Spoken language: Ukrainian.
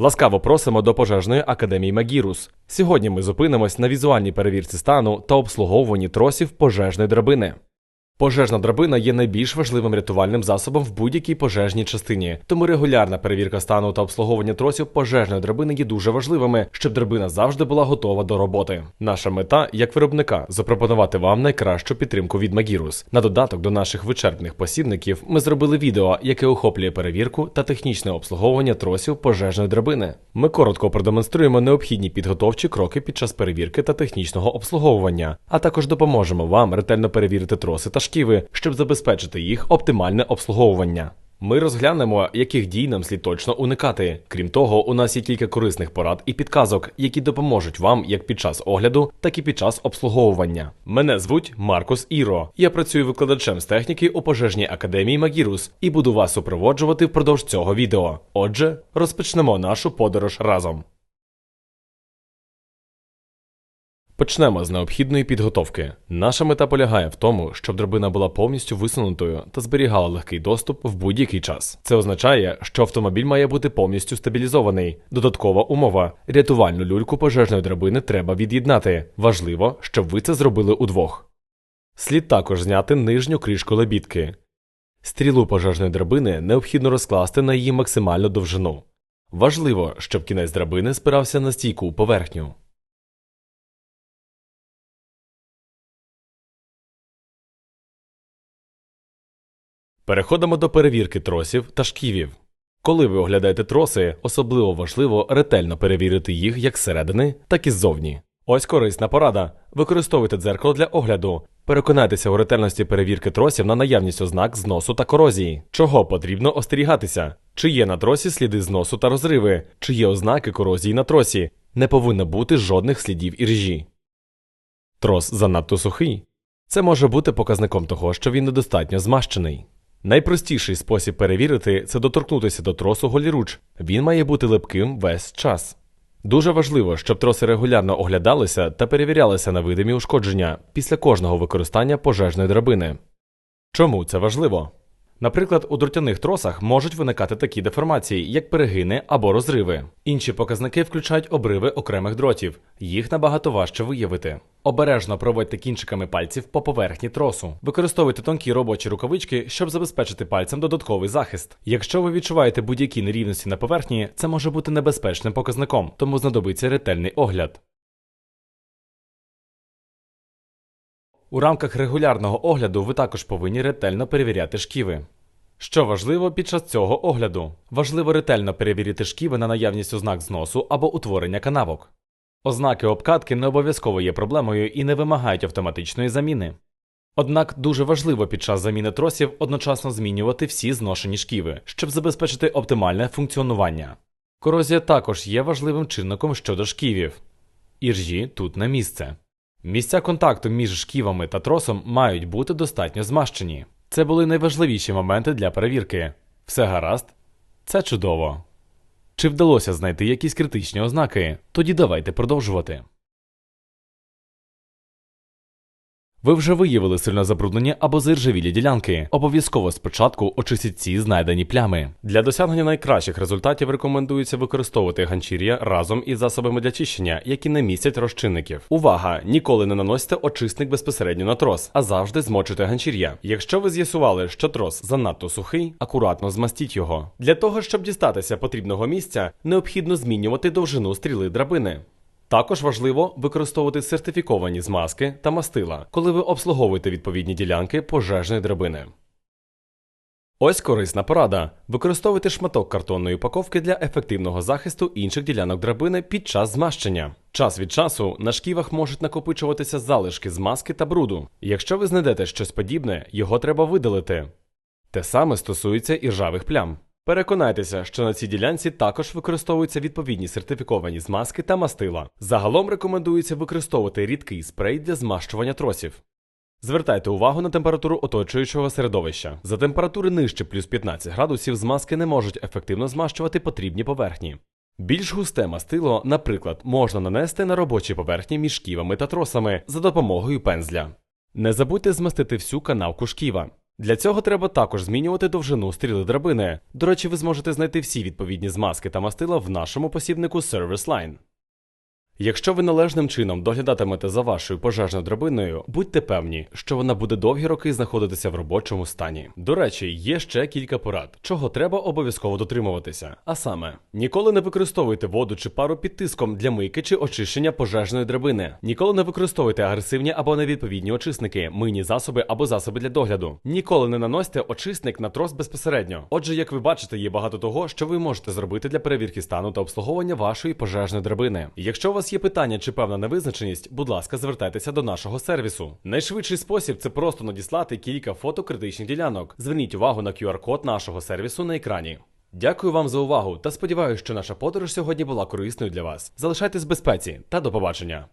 Ласкаво просимо до пожежної академії Магірус. Сьогодні ми зупинимось на візуальній перевірці стану та обслуговуванні тросів пожежної драбини. Пожежна драбина є найбільш важливим рятувальним засобом в будь-якій пожежній частині, тому регулярна перевірка стану та обслуговування тросів пожежної драбини є дуже важливими, щоб драбина завжди була готова до роботи. Наша мета, як виробника, запропонувати вам найкращу підтримку від Magirus. На додаток до наших вичерпних посібників ми зробили відео, яке охоплює перевірку та технічне обслуговування тросів пожежної драбини. Ми коротко продемонструємо необхідні підготовчі кроки під час перевірки та технічного обслуговування, а також допоможемо вам ретельно перевірити троси та шківи, щоб забезпечити їх оптимальне обслуговування. Ми розглянемо, яких дій нам слід точно уникати. Крім того, у нас є кілька корисних порад і підказок, які допоможуть вам як під час огляду, так і під час обслуговування. Мене звуть Маркус Іро. Я працюю викладачем з техніки у пожежній академії Магірус і буду вас супроводжувати впродовж цього відео. Отже, розпочнемо нашу подорож разом. Почнемо з необхідної підготовки. Наша мета полягає в тому, щоб драбина була повністю висунутою та зберігала легкий доступ в будь-який час. Це означає, що автомобіль має бути повністю стабілізований. Додаткова умова: рятувальну люльку пожежної драбини треба від'єднати. Важливо, щоб ви це зробили удвох. Слід також зняти нижню кришку лебідки. Стрілу пожежної драбини необхідно розкласти на її максимальну довжину. Важливо, щоб кінець драбини спирався на стійку поверхню. Переходимо до перевірки тросів та шківів. Коли ви оглядаєте троси, особливо важливо ретельно перевірити їх як зсередини, так і ззовні. Ось корисна порада. Використовуйте дзеркало для огляду. Переконайтеся у ретельності перевірки тросів на наявність ознак зносу та корозії. Чого потрібно остерігатися? Чи є на тросі сліди зносу та розриви, чи є ознаки корозії на тросі. Не повинно бути жодних слідів іржі. Трос занадто сухий. Це може бути показником того, що він недостатньо змащений. Найпростіший спосіб перевірити це доторкнутися до тросу голіруч. Він має бути липким весь час. Дуже важливо, щоб троси регулярно оглядалися та перевірялися на видимі ушкодження після кожного використання пожежної драбини. Чому це важливо? Наприклад, у дротяних тросах можуть виникати такі деформації, як перегини або розриви. Інші показники включають обриви окремих дротів, їх набагато важче виявити. Обережно проводьте кінчиками пальців по поверхні тросу. Використовуйте тонкі робочі рукавички, щоб забезпечити пальцем додатковий захист. Якщо ви відчуваєте будь-які нерівності на поверхні, це може бути небезпечним показником, тому знадобиться ретельний огляд. У рамках регулярного огляду ви також повинні ретельно перевіряти шківи. Що важливо під час цього огляду? Важливо ретельно перевірити шківи на наявність ознак зносу або утворення канавок. Ознаки обкатки не обов'язково є проблемою і не вимагають автоматичної заміни. Однак дуже важливо під час заміни тросів одночасно змінювати всі зношені шківи, щоб забезпечити оптимальне функціонування. Корозія також є важливим чинником щодо шківів. Іржі тут не місце. Місця контакту між шківами та тросом мають бути достатньо змащені. Це були найважливіші моменти для перевірки. Все гаразд? Це чудово. Чи вдалося знайти якісь критичні ознаки? Тоді давайте продовжувати. Ви вже виявили сильно забруднені або заіржавілі ділянки. Обов'язково спочатку очистіть ці знайдені плями. Для досягнення найкращих результатів рекомендується використовувати ганчір'я разом із засобами для чищення, які не містять розчинників. Увага! Ніколи не наносьте очисник безпосередньо на трос, а завжди змочуйте ганчір'я. Якщо ви з'ясували, що трос занадто сухий, акуратно змастіть його. Для того, щоб дістатися потрібного місця, необхідно змінювати довжину стріли драбини. Також важливо використовувати сертифіковані змазки та мастила, коли ви обслуговуєте відповідні ділянки пожежної драбини. Ось корисна порада. Використовуйте шматок картонної упаковки для ефективного захисту інших ділянок драбини під час змащення. Час від часу на шківах можуть накопичуватися залишки змазки та бруду. Якщо ви знайдете щось подібне, його треба видалити. Те саме стосується і ржавих плям. Переконайтеся, що на цій ділянці також використовуються відповідні сертифіковані змазки та мастила. Загалом рекомендується використовувати рідкий спрей для змащування тросів. Звертайте увагу на температуру оточуючого середовища. За температури нижче плюс 15 градусів змазки не можуть ефективно змащувати потрібні поверхні. Більш густе мастило, наприклад, можна нанести на робочі поверхні між шківами та тросами за допомогою пензля. Не забудьте змастити всю канавку шківа. Для цього треба також змінювати довжину стріли драбини. До речі, ви зможете знайти всі відповідні змазки та мастила в нашому посібнику Service Line. Якщо ви належним чином доглядатимете за вашою пожежною драбиною, будьте певні, що вона буде довгі роки знаходитися в робочому стані. До речі, є ще кілька порад, чого треба обов'язково дотримуватися. А саме, ніколи не використовуйте воду чи пару під тиском для мийки чи очищення пожежної драбини. Ніколи не використовуйте агресивні або невідповідні очисники, мийні засоби або засоби для догляду. Ніколи не наносьте очисник на трос безпосередньо. Отже, як ви бачите, є багато того, що ви можете зробити для перевірки стану та обслуговування вашої пожежної драбини. Якщо у вас є питання чи певна невизначеність, будь ласка, звертайтеся до нашого сервісу. Найшвидший спосіб це просто надіслати кілька фото критичних ділянок. Зверніть увагу на QR-код нашого сервісу на екрані. Дякую вам за увагу та сподіваюся, що наша подорож сьогодні була корисною для вас. Залишайтесь в безпеці та до побачення.